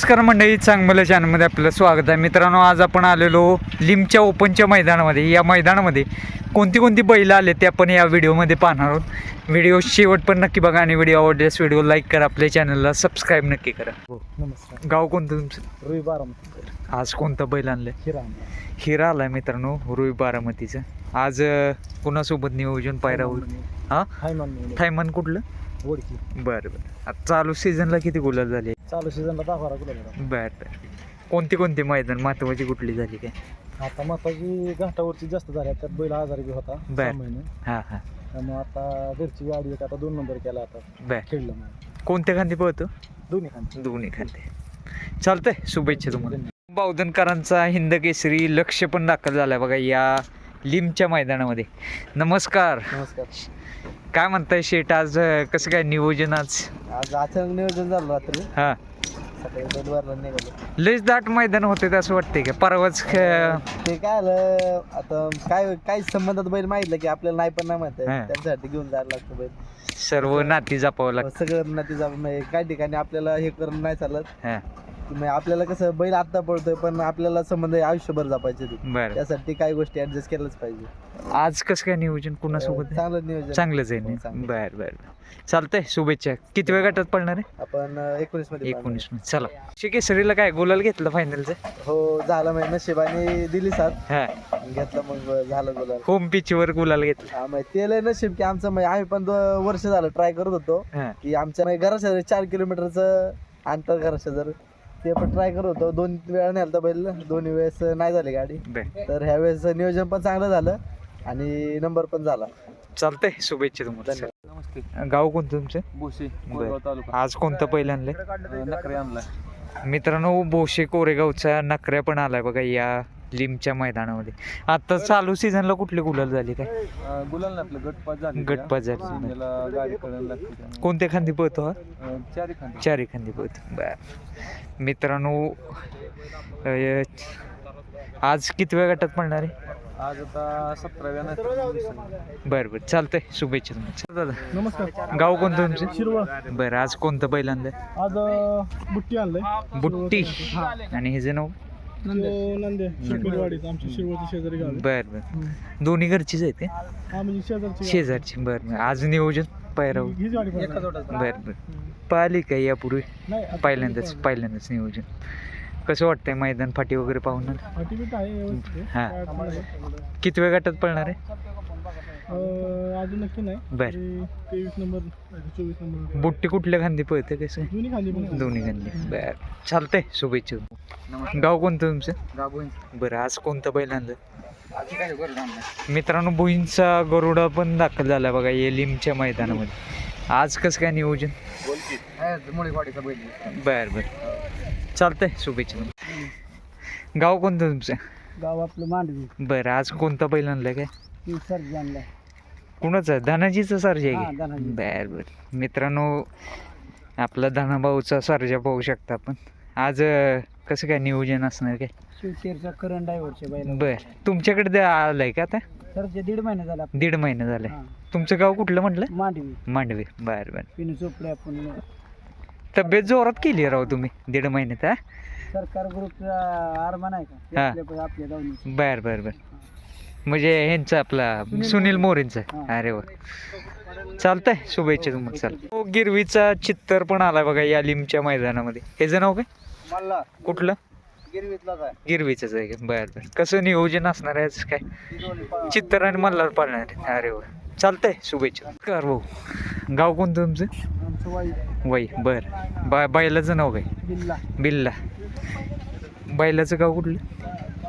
नमस्कार मंडळी चांगलं चॅनलमध्ये आपलं स्वागत आहे. मित्रांनो आज आपण आलेलो लिमच्या ओपनच्या मैदानामध्ये. या मैदानामध्ये कोणती कोणती बैलं आले ते आपण या व्हिडिओमध्ये पाहणार आहोत. व्हिडिओ शेवट पण नक्की बघा आणि व्हिडिओ आवडल्यास व्हिडिओ लाईक करा आपल्या चॅनलला सबस्क्राईब नक्की करा. हो नमस्कार. गाव कोणतं तुमचं? रुई बारामती. आज कोणतं बैल आणलं हिरा हिरा आलाय मित्रांनो रुई बारामतीचं. आज कुणासोबत नियोजन पायरा होईल? हां? हायमान थायमन कुठलं? बरं बरं. आता चालू सीझनला किती गुलाल झाले? चालू सीझनला दहा बारा गुलाब बरं बरं. कोणती कोणती मैदान महत्वाची कुठली झाली काय? आता महत्वाची घाटावरची जास्त झाल्या त्यात बैल आजारी बी होता बर. सहा महिने. हां हां. त्यामुळे आता घरची गाडी एक आता दोन नंबर केला आता बर. खेळलं मग कोणत्या खांदी पळतो? दोन्ही खांदे. दोन्ही खांदे. चालतंय शुभेच्छा तुम्हाला. बावधनकरांचा हिंद केसरी लक्ष पण दाखल झालाय बघा या लिमच्या मैदानामध्ये. नमस्कार. नमस्कार. काय म्हणताय शेट आज अं, कसं काय नियोजन आज? आज अचानक नियोजन झालं रात्री. हां. सकाळी बुधवारला निघालो. लयच दाट मैदान होते असं वाटतंय का? परवाच ख- ते काय आलं आता काय काही संबंधात बैल माहितलं की आपल्याला नाही पण नाही माहीत हा. त्याच्यासाठी घेऊन जायला लागतं बैल. सर्व नाती जपावं लागतं. सगळं ना तिचा काही ठिकाणी आपल्याला हे करून नाही चालत. हां. म्हणजे आपल्याला कसं बैल आत्ता पडतोय पण आपल्याला संबंध आयुष्यभर जपायचे ते. बरं. त्यासाठी काही गोष्टी ऍडजस्ट केलंच पाहिजे. आज कसं काय नियोजन कुणासोबत आहे? चांगलं नियोजन. चांगलंच आहे हो, चांगलं. बर बर बर. चालतंय शुभेच्छा. किती वेळ गटात पडणार आहे? आपण एकोणीसमध्ये एकोणीसमध्ये चला. केसरीला काय गुलाल घेतलं फायनलचं. हो झालं म्हणजे नशिबाने दिली साथ हा. घेतलं मग झालं गुलाल. होम पिच वर गुलाल घेतलं. हा, मग ते लय नशीब की आमचं म्हणजे आम्ही पण दो- वर्ष झालं ट्राय करत होतो. हा. की आमच्या म्हणजे घराशेजारी चार किलोमीटरचं अंतर घराशेजारी ते पण ट्राय करत होतो. दोन वेळा नेलं होतं बैल. दोन्ही वेळेस नाही झाली गाडी. बर. तर ह्या वेळेस नियोजन पण चांगलं झालं आणि नंबर पण झाला. चालतंय. शुभेच्छा तुम्हाला. नमस्ते गाव कोणतं तुमचं? बोशी कोरेगाव आज कोणतं पहिलं आणलंय? नकरे आणलाय. मित्रांनो बोशे कोरेगावचा नकऱ्या पण आलाय बघा. या लिमच्या मैदानामध्ये. आता चालू सीझनला कुठली गुलाल झाली काय? गुलाल ना आपलं गटपात झाली गटपात झाली. सीमेला गाडी कळायला लागते त्यामुळे. कोणत्या खांदी पळतो हा? अं, चारी खांदे. चारी खांदी पळतो. बर. मित्रांनो अं, आज किती वेळ गटात पडणार आहे? आज आता सतराव्या बरं बरं. चालतंय. शुभेच्छा तुम्हाला. दादा. नमस्कार. गाव कोणतं तुमचं? शिरवळ. बरं आज कोणतं बैल आणलंय? आज बुट्टी आणलंय. बुट्टी. आणि हे जे नाव नंदे. शिरकलवाडीत आमच्या शिरवळच्या शेजारी गाव बरं बरं. दोन्ही घरचीच आहेत का हा म्हणजे शेजारची शेजारची बरं बरं. आज नियोजन पायराव. हीच गाडी बरं बरं. पाहिली का यापूर्वी? नाही पहिल्यांदाच पहिल्यांदाच नियोजन. कसं वाटतंय मैदान फाटी वगैरे पाहून? आहे व्यवस्थित. आहे. हा. काय अडचण नाही. किती वेळ गटात पळणार आहे? अं, अजून नक्की नाही. बर. तरी तेवीस नंबर चोवीस नंबर. बुट्टी कुठल्या खांदी पळते कसं? दोन्ही खाली पण दोन्ही खांदी. बरं. चालतंय शुभेच्छा. गाव कोणतं तुमचं? बरं आज कोणतं बैल आणलं? आज काय बरं मित्रांनो भुईंचा गरुडा पण दाखल झाला बघा ये लिमच्या मैदानामध्ये. आज कसं काय नियोजन? मुळेवाडीचा बैल बरं बरं. चालतंय शुभेच्छा गाव कोणतं तुमचं? गाव आपलं मांडवी. बरं आज कोणता बैल आणलं काय? ती सर्जी आणलाय. कुणाचं? धनाजीचं सर्जा हा, आहे धनाजी. बर बर. मित्रांनो आपला धनाभाऊचा सर्जा पाहू शकता आपण. आज अं, कसं काय नियोजन असणार काय? शिवशेरचा करंट बैल बर. तुमच्याकडे ते आलंय का आता? सरचे दीड महिने झाला दीड महिना झालाय तुमचं गाव कुठलं म्हटलं? मांडवी. मांडवी. बर बर. पिन चोपडे आपण. तब्येत जोरात केली राव तुम्ही दीड महिन्यात हा? सरकार ग्रुपचा आरमान आहे का? हा. आपल्या आपल्या दावणी बर बर बर. म्हणजे ह्यांचं आपला सुनील सुनील मोरेंचं. हा. अरे वा. चालतंय शुभेच्छा तुम्हाला. चाल. हो, गिरवीचा चित्तर पण आला बघा या लिमच्या मैदानामध्ये. ह्याचं नाव काय? कुठलं? गिरवीतलाच आहे. गिरवीचंच आहे का? बरं बरं. कसं नियोजन असणार आहे आज? काय? ती दोन्ही पा- चित्तर आणि मल्हार पाळणार आहे. अरे वा. चालतंय शुभेच्छा. कर भाऊ. गाव कोणतं तुमचं? आमचं वाई. वय बर. बा बैलाचं नाव काय? बिल्ला. बिल्ला. बैलाचं गाव कुठलं?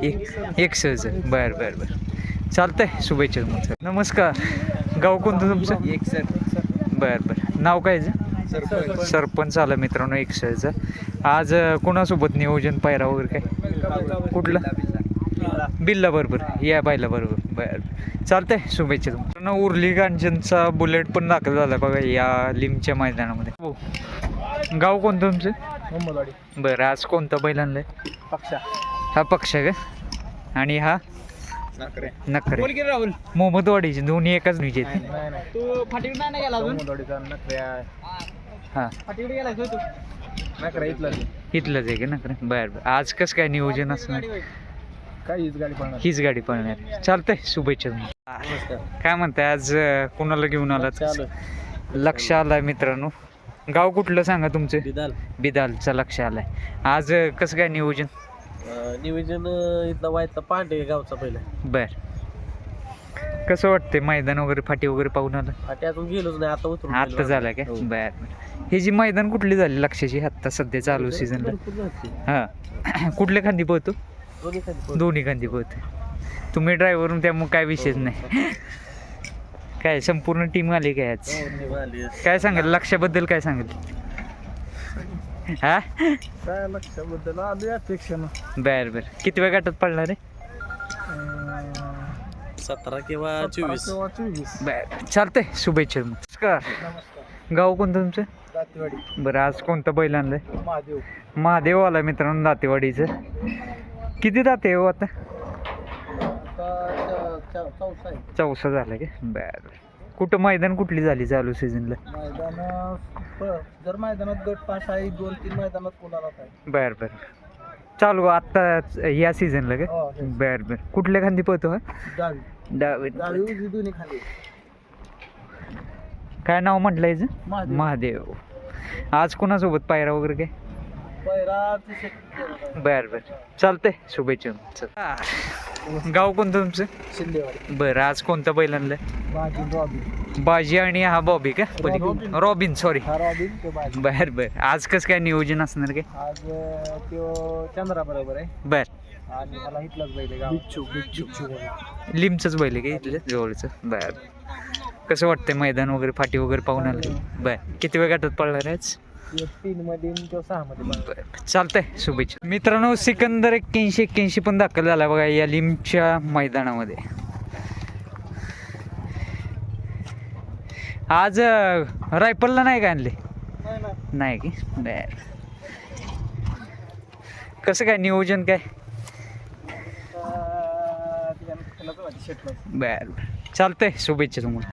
एक एकसचं बर बर बर. चालतंय शुभेच्छा तुम्हाला नमस्कार. गाव कोणतं तुमचं? एक सर बर बर. नाव काय याचं? सरपंच आला मित्रांनो एकशेचं. आज कोणासोबत नियोजन पायरा वगैरे काय? कुठलं? बिल्ला बरोबर. या बायला बरोबर. बर. चालतंय शुभेच्छा तुम्हाला. उर्ली कांचनचा बुलेट पण दाखल झाला बघा या लिमच्या मैदानामध्ये. हो. गाव कोणतं तुमचं? बरं आज कोणता बैल आणलाय पक्षा. हा पक्ष आहे का? आणि हा? नकरे नखरे. राहुल. मोहम्मदवाडीचे दोन्ही एकाच नाही तू फाटीकडे नाही गेला अजून? हां. फाटीकडे तू? इथलंच आहे. का ना बरं बरं. आज कसं काय नियोजन असणार? काय हीच गाडी हीच गाडी पळणार. चालतंय शुभेच्छा काय म्हणताय आज अं, कोणाला घेऊन आलात? चालू लक्ष आलाय मित्रांनो. गाव कुठलं सांगा तुमचं? बिदाल. बिदालचं लक्ष आलाय. आज अं, कसं काय नियोजन? नियोजन इथला व्हायचा पांडे गावचा पहिला. बर. कसं वाटतंय? मैदान वगैरे फाटी वगैरे पाहून आलं? फाटी अजून गेलोच नाही आता उतरून आत्ता झालं काय हो. बर बर. हे जी मैदान कुठली झाली लक्षाची आत्ता सध्या चालू सीझनला हा. कुठल्या खांदी पोहतो दोन्ही खांदी पोहतो तुम्ही ड्रायव्हर त्यामुळे काय विषयच नाही. काय संपूर्ण टीम आली काय आज? काय सांगाल? लक्षाबद्दल काय सांगाल? हा? काय लक्षाबद्दल? आलो अपेक्षा बर बर. किती वेळ गाठात पडणार आहे? सतरा किंवा चोवीस. चोवीस. बर चालतंय. शुभेच्छा. नमस्कार. गाव कोणतं तुमचं? दातेवाडी. बरं आज कोणतं बैल आणलंय? महादेव. महादेव आला मित्रांनो दातेवाडीचं. किती दाते हो आता? चौसा आहे. चौसा झाला का? बर. कुठं मैदान कुठली झाली चालू सीझनला मैदान जर मैदानात गट पास आहे दोन तीन मैदानात कोणाला आहे बर बर. चालू आत्ता या सीझनला का? हो, हे. बर बर. कुठल्या खांदी पोहतो हा? डावी. डावे. डावी उजवी दोन्ही खाली काय नाव म्हटलं याचं महादेव. महादेव. आज कोणासोबत? पायरा वगैरे काय? शेती बर बर. चालतंय. शुभेच्छा. चल. गाव कोणतं तुमचं? शिंदेवाडी. बरं आज कोणता बैल आणलाय? बाजी रॉबिन. बाजी आणि हा बॉबी का? रॉबिन. रॉबिन सॉरी हा रॉबिन ते बाजी. बर बर. आज कसं काय नियोजन असणार काय? आज अं, त्यो चंद्रा बरोबर आहे. बर. आणि मला इथलाच बैल गाव. बिच्छू बिच्छू. लिमचंच बैल आहे का इथलं? जवळचं बर. कसं वाटतंय मैदान वगैरे फाटी वगैरे पाहून आलं? बर. किती वेळ गाठात पडणार आहे आज? तीन मध्ये आणि त्यो सहा मध्ये बर चालतंय. शुभेच्छा. मित्रांनो सिकंदर एक्क्याऐंशी एक्क्याऐंशी पण दाखल झाला बघा या लिमच्या मैदानामध्ये. आज रायफलला नाही का आणले? नाही की? बर. कसं काय नियोजन काय? बर बर. चालतंय. शुभेच्छा तुम्हाला.